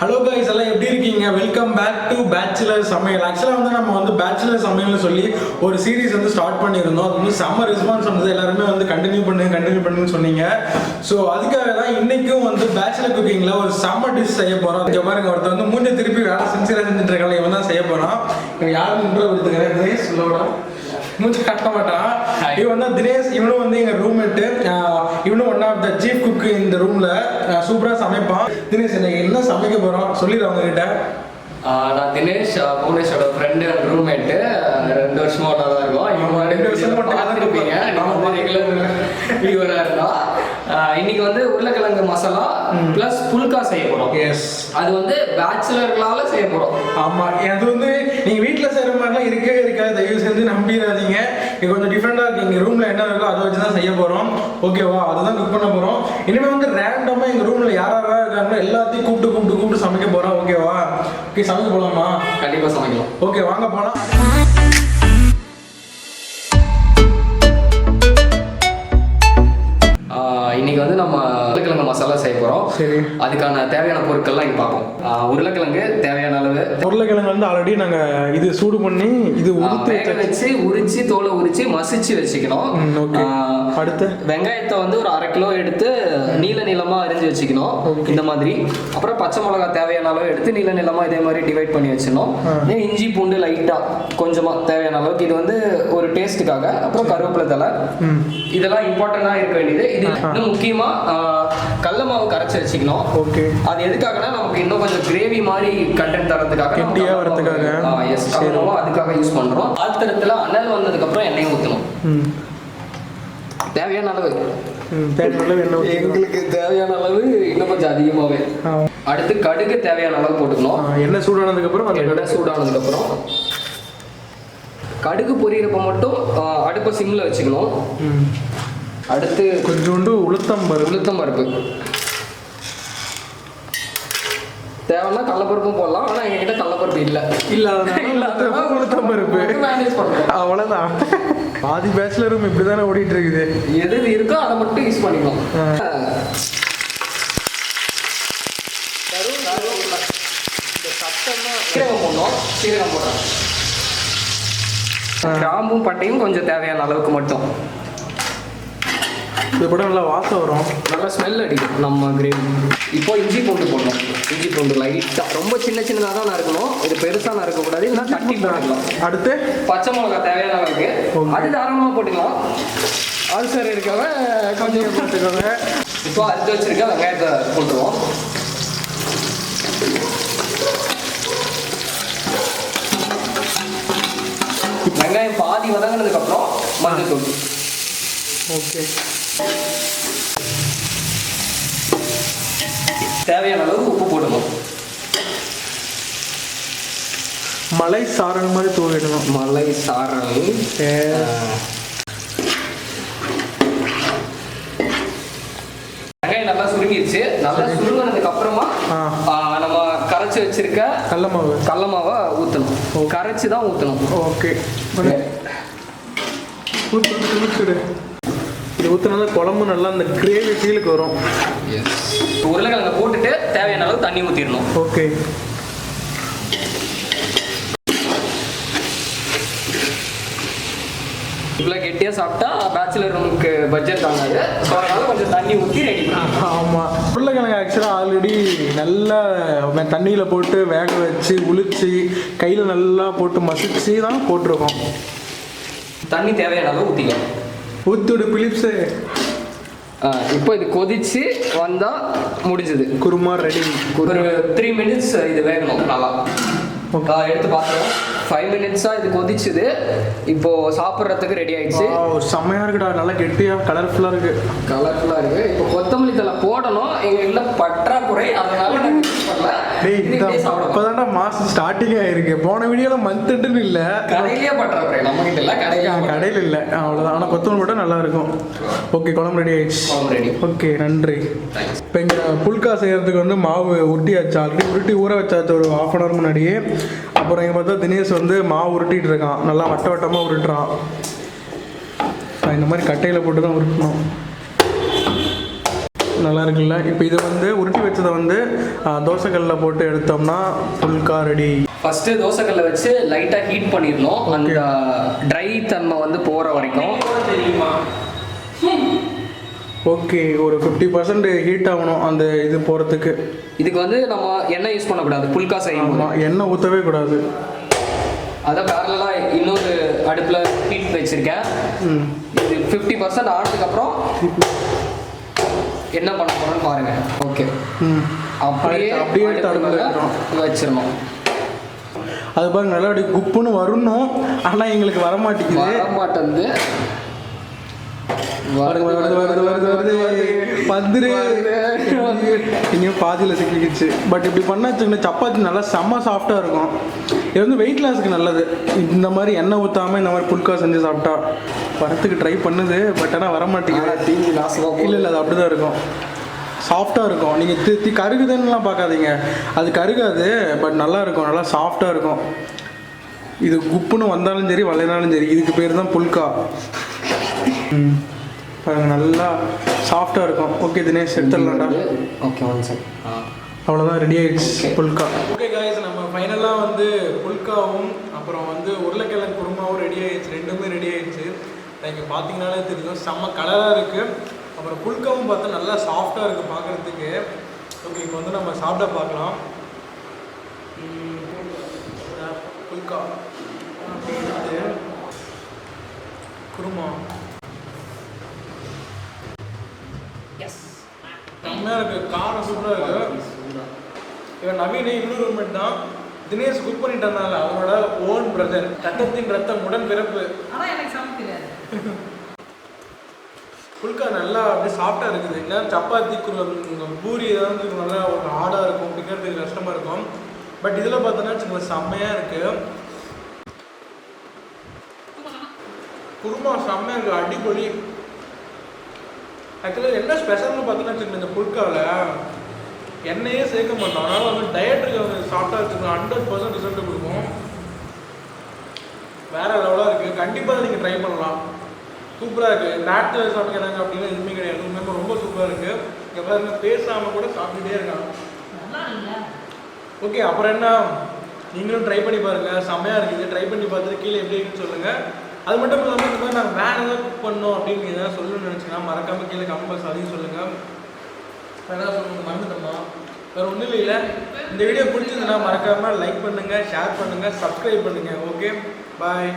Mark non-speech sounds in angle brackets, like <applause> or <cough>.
Hello guys எல்லாம் எப்படி இருக்கீங்க? வெல்கம் பேக் டு பேச்சுலர் சமையல். ஆக்சுவலாக வந்து நம்ம வந்து பேச்சுலர் சமையல்னு சொல்லி ஒரு சீரீஸ் வந்து ஸ்டார்ட் பண்ணியிருந்தோம். அது வந்து செம்ம ரெஸ்பான்ஸ் வந்தது. எல்லாருமே வந்து கண்டினியூ பண்ணுங்க கண்டினியூ பண்ணுன்னு சொன்னீங்க. ஸோ அதுக்காக தான் இன்னைக்கும் வந்து பேச்சுலர் குக்கிங்கில் ஒரு செம்ம டிஷ் செய்ய போகிறோம் இங்கே பாருங்க ஒருத்தர் வந்து மூஞ்சி திருப்பி வேலை சின்சியராக செஞ்சுட்டு இருக்காங்க இவன் தான் செய்ய போகிறான் இவன் யாரும் நின்று கொடுத்துக்கிறேன் தினேஷ் சொல்லோட மூச்சு கட்ட மாட்டான். இவன் தான் தினேஷ் இவனும் வந்து எங்க ரூம்மேட்டு இவனும் one of the chief cook இந்த ரூம்ல சூப்பரா சமைப்பான். தினேஷ் இன்னைக்கு என்ன சமைக்க போறோம் சொல்லிடு அவங்க கிட்ட ஆஹ் நான் தினேஷ் புவனேஷோட ஃப்ரெண்டு அண்ட் ரூம்மேட்டு ரெண்டு வருஷமா ஒன்றா தான் இருக்கோம். இவங்க ரெண்டு வருஷம் பார்த்துருப்பீங்க. வியூவராக இருந்தோம் ஆஹ் இன்னைக்கு வந்து உருளைக்கிழங்கு மசாலா ப்ளஸ் புல்கா செய்ய போகிறோம் எஸ் அது வந்து பேச்சுலர்களால செய்ய போகிறோம் ஆமா. அது வந்து நீங்க வீட்ல செய்யற மாதிரிலாம் இருக்கவே இருக்காது. தயவு செஞ்சு நம்பிடாதீங்க. இது கொஞ்சம் டிஃப்ரெண்டா இருக்கு. எங்க ரூம்ல என்ன இருக்கோ அதை வச்சு தான் செய்ய போறோம். ஓகேவா அதுதான் குக் பண்ண போறோம். இனிமே வந்து ரேண்டமா எங்க ரூம்ல யார் யாரா இருக்காங்களோ எல்லாத்தையும் கூப்பிட்டு கூப்பிட்டு கூப்பிட்டு சமைக்க போறோம். ஓகேவா ஓகே சமைக்க போலாமா கண்டிப்பாக சமைக்கலாம். ஓகே வாங்க போலாம். ஆஹ் இன்னைக்கு வந்து நம்ம உருளைக்கிழங்கு மசாலா செய்ய போகிறோம் சரி. அதுக்கான தேவையான பொருட்கள்லாம் இங்கே பார்ப்போம். உருளைக்கிழங்கு தேவையான அளவு. உருளைக்கிழங்கு வந்து ஆல்ரெடி நாங்க இது சூடு பண்ணி இது வச்சாச்சு. வச்சு உரிச்சு தோலை உரிச்சு மசிச்சு வச்சுக்கணும். அடுத்து? வெங்காயத்தை வந்து ஒரு அரை கிலோ எடுத்து நீல நீளமா அரிஞ்சு வச்சுக்கணும். இந்த மாதிரி. அப்புறம் பச்சை மிளகா தேவையான அளவு எடுத்து நீல நீளமா இதே மாதிரி டிவைட் பண்ணி வச்சிடணும். இஞ்சி பூண்டு லைட்டா கொஞ்சமா தேவையான அளவுக்கு. இது வந்து ஒரு டேஸ்ட்டுக்காக அப்புறம் கருவேப்பிலை தலை இதெல்லாம் இம்பார்ட்டண்டா இருக்க வேண்டியது. இது இன்னும் முக்கியமா ஆஹ், கடல மாவு கரைச்சி வச்சுக்கணும். ஓகே அது எதுக்காகனா நமக்கு இன்னும் கொஞ்சம் கிரேவி மாதிரி கண்டென்ட் தரதுக்காக கெட்டியா வரதுக்காக. மாவு அதுக்காக யூஸ் பண்றோம். ஆத்திரத்துல அனல் வந்ததுக்கு அப்புறம் எண்ணெய் ஊற்றணும் தேவையான அளவு. எங்களுக்கு தேவையான அளவு இன்னும் கொஞ்சம் அதிகமாகவே. அடுத்து கடுகு தேவையான அளவு போட்டுக்கணும். எண்ணெய் சூடானதுக்கு அப்புறம் எண்ணெய் சூடானதுக்கு அப்புறம் கடுகு பொரியறப்ப மட்டும் அடுப்பை சிம்ல வச்சுக்கணும். ம். அடுத்து கொஞ்சோண்டு உளுத்தம் பருப்பு. உளுத்தம் பருப்பு. தேவைன்னா கடலப்பருப்பும் போடலாம். ஆனா எங்ககிட்ட கடலப்பருப்பு இல்ல. இல்ல அதனால உளுத்தம் பருப்பு மேனேஜ் பண்றோம் அவ்வளவுதான். பாதி பேச்சுலர் ரூம் இப்படிதானே ஓடிட்டு இருக்குது எது இருக்கோ அதை மட்டும் யூஸ் சத்தமா சீரகம் போடணும். சீரகம் போடுறேன். கிராம்பும் பட்டையும் கொஞ்சம் தேவையான அளவுக்கு மட்டும். இது கூட நல்லா வாசம் வரும். நல்லா ஸ்மெல் அடிக்கும். நம்ம கிரேவி இப்போ இஞ்சி பூண்டு போடணும். இஞ்சி பூண்டு லைட்டாக ரொம்ப சின்ன சின்னதாக தான் நறுக்கணும். இது பெருசாக நறுக்கக்கூடாது. இல்லைன்னா தட்டி போட்டுக்கலாம். அடுத்து? பச்சை மிளகா தேவையான அளவுக்கு Okay. அது தாராளமாக போட்டுக்கலாம். அல்சர் இருக்கவன் கொஞ்சம் <laughs> பார்த்துக்கோங்க இப்போ அரிஞ்சு வச்சிருக்க வெங்காயத்தை போட்டுருவோம். வெங்காயம் பாதி வதங்கினதுக்கு அப்புறம் மஞ்சள் தூள் ஓகே. தேவையான அளவு உப்பு போடணும் மலை சாரல் மாதிரி தூவிடணும் மலை சாரல் நல்லா சுருங்கிடுச்சு நல்லா சுருங்கினதுக்கு அப்புறமா நம்ம கரைச்சி வச்சிருக்க கடல மாவு. கடல மாவை ஊற்றணும் கரைச்சி தான் ஊற்றணும் ஓகே. ஊத்து, ஊத்துடு இது ஊத்துனா குழம்பு நல்லா அந்த கிரேவி ஃபீலுக்கு வரும். உருளைக்கிழங்க போட்டுட்டு தேவையான அளவு தண்ணி ஊற்றிடணும் ஓகே இவ்வளோ கெட்டியாக சாப்பிட்டா பேச்சுலர் ரூமுக்கு பட்ஜெட் தாங்காது ஸோ அதனால கொஞ்சம் தண்ணி ஊற்றி ரெடி ஆமாம் உருளைக்கிழங்கு ஆக்சுவலாக ஆல்ரெடி நல்லா தண்ணியில போட்டு வேக வச்சு உளிச்சு கையில் நல்லா போட்டு மசிச்சு தான் போட்டிருக்கோம். தண்ணி தேவையான அளவு ஊற்றிக்கலாம் ஊத்துடு பிலிப்ஸு. இப்போ இது கொதிச்சு வந்தால் முடிஞ்சது. குருமா ரெடி ஒரு த்ரீ மினிட்ஸ் இது வேகணும் நல்லா. எடுத்து பார்த்தோம் ஃபைவ் மினிட்ஸாக இது கொதிச்சுது. இப்போ சாப்பிட்றதுக்கு ரெடி ஆயிடுச்சு. செம்மையா இருக்குடா. நல்லா கெட்டியா கலர்ஃபுல்லா இருக்கு. கலர்ஃபுல்லாக இருக்கு. இப்போ கொத்தமல்லி தலை போடணும். எங்க இல்ல பற்றாக்குறை அதனால. டேய். இப்பதான்டா மாசம் ஸ்டார்டிங் ஆயிருக்கு. போன வீடியோல மந்த்ன்னு இல்ல. கடையிலேயே பற்றாக்குறை நம்ம கிட்ட இல்ல கடையில கடையில் இல்லை. அவ்வளோதான் ஆனால் கொத்தமல்லி மட்டும் நல்லா இருக்கும் ஓகே குழம்பு ரெடி ஆயிடுச்சு. ஓகே நன்றி. இப்போ இங்கே புல்கா செய்கிறதுக்கு வந்து மாவு உருட்டியாச்சு ஆல்ரெடி உருட்டி ஊற வச்சாச்சு ஒரு ஹாஃப் அன் ஹவர் முன்னாடியே. அப்புறம் இங்கே பார்த்தா தினேஷ் வந்து மாவு உருட்டிட்டு இருக்கான். நல்லா வட்ட வட்டமாக உருட்டுறான். இந்த மாதிரி கட்டையில் போட்டு தான் உருட்டணும். நல்லா இருக்குல்ல இப்போ இதை வந்து உருட்டி வச்சதை வந்து தோசைக்கல்லில் போட்டு எடுத்தோம்னா புல்கா ரெடி. ஃபர்ஸ்ட் தோசைக்கல்ல வச்சு லைட்டா ஹீட் பண்ணிடணும். அந்த ட்ரை தன்மை வந்து போற வரைக்கும். தெரியுமா ஓகே ஒரு ஃபிஃப்டி பர்சன்ட் ஹீட் ஆகணும் அந்த இது போகிறதுக்கு இதுக்கு வந்து நம்ம எண்ணெய் யூஸ் பண்ணக்கூடாது புல்கா. ஆமாம் எண்ணெய் ஊற்றவே கூடாது. அதான் பேரலா இன்னொரு அடுப்புல ஹீட் வச்சிருக்கேன். இது ஃபிஃப்டி பர்சன்ட் ஆனதுக்கப்புறம் என்ன பண்ண போறோம்னு பாருங்க. ஓகே. ம். அப்படியே அப்படியே. வச்சிடணும் அது பாருங்க நல்லா அப்படி குப்புன்னு வரணும் ஆனால் எங்களுக்கு வர மாட்டேங்குது வர மாட்டேங்குது வருது வருது வருது வருது வருது வந்துரு இங்கேயும் பாதியில் சிக்கிக்கிச்சு. பட் இப்படி பண்ணா சப்பாத்தி நல்லா செம்ம சாஃப்டாக இருக்கும். இது வந்து வெயிட் லாஸ்க்கு நல்லது. இந்த மாதிரி எண்ணெய் ஊற்றாம இந்த மாதிரி புல்கா செஞ்சு சாப்பிட்டா வரத்துக்கு ட்ரை பண்ணுது பட் ஆனால் வர மாட்டேங்குது டிவி நாசமாக இல்லை இல்லை அது அப்படி தான் இருக்கும் சாஃப்டாக இருக்கும். நீங்கள் தி தி கருகுதுன்னுலாம் பார்க்காதீங்க. அது கருகாது பட் நல்லா இருக்கும். நல்லா சாஃப்டாக இருக்கும். இது குப்புன்னு வந்தாலும் சரி வளைனாலும் சரி இதுக்கு பேர் தான் புல்கா. ம். பாருங்க நல்லா சாஃப்டாக இருக்கும். ஓகே தினேஷ் எடுத்துடலாம்டா. ஓகே ஒன் செகண்ட் அவ்வளோதான் ரெடி ஆயிடுச்சு Okay. புல்கா. ஓகே காய்ஸ் நம்ம ஃபைனலாக வந்து புல்காவும் அப்புறம் வந்து உருளைக்கிழங்கு குருமாவும் ரெடி ஆயிடுச்சு. ரெண்டுமே ரெடி ஆயிடுச்சு. இங்கே பார்த்தீங்கனாலே தெரியும் செம்ம கலராக இருக்குது அப்புறம் புல்காவும் பார்த்தா நல்லா சாஃப்டாக இருக்குது பார்க்குறதுக்கு ஓகே இப்போ வந்து நம்ம சாப்பிட பார்க்கலாம். புல்கா. குருமா. எஸ் செம்மையாக இருக்குது காரம் சூப்பராக இருக்குது இவன் நவீன இன்னொரு ரூம்மேட் தான் தினேஷ் குக் பண்ணிட்டனால அவனோட ஓன் பிரதர் ரத்தத்தின் ரத்தம் உடன் பிறப்பு ஆனா எனக்கு சமைக்க தெரியாது. புல்கா நல்லா அப்படியே சாஃப்டாக இருக்குது. இல்லை சப்பாத்தி பூரி ஏதாவது நல்லா ஒரு ஹார்டாக இருக்கும். பிக்கிறதுக்கு கஷ்டமாக இருக்கும். பட் இதில் பார்த்தோன்னா சும்மா செம்மையாக இருக்குது குருமா செம்மையாக இருக்குது அடிப்பொலி ஆக்சுவலாக என்ன ஸ்பெஷல்னு பார்த்தோன்னா வச்சுக்கோங்க இந்த புல்காவில் எண்ணெயே சேர்க்க மாட்டோம். அதனால் வந்து டயட்டுக்கு வந்து சாப்பிட்டா வச்சுக்கோங்க ஹண்ட்ரட் பர்சன்ட் ரிசல்ட் கொடுக்கும். வேற லெவலாக இருக்குது கண்டிப்பாக நீங்கள் ட்ரை பண்ணலாம். சூப்பராக இருக்குது நாட்டு சமைக்கிறாங்க அப்படின்னா எதுவுமே கிடையாது. உண்மையாக ரொம்ப சூப்பராக இருக்குது இங்கே பாருங்க பேசாமல் கூட சாப்பிட்டுட்டே இருக்காங்க. ஓகே அப்புறம் என்ன? நீங்களும் ட்ரை பண்ணி பாருங்கள் செம்மையாக இருக்குது. ட்ரை பண்ணி பார்த்துட்டு கீழே எப்படி இருக்குன்னு சொல்லுங்கள் அது மட்டும் இல்லாமல் இந்த மாதிரி நாங்கள் வேறு ஏதாவது குக் பண்ணோம் அப்படின்னு ஏதாவது சொல்லணும்னு நினச்சிங்கன்னா மறக்காமல் கீழே கமெண்ட் பாக்ஸ் அதையும் சொல்லுங்கள் வேணா சொல்லுங்கள் மறந்துட்டோமா? வேறு ஒன்றும் இல்லை இந்த வீடியோ பிடிச்சிருந்ததுன்னா மறக்காமல் லைக் பண்ணுங்கள் ஷேர் பண்ணுங்கள் சப்ஸ்கிரைப் பண்ணுங்கள் ஓகே பாய்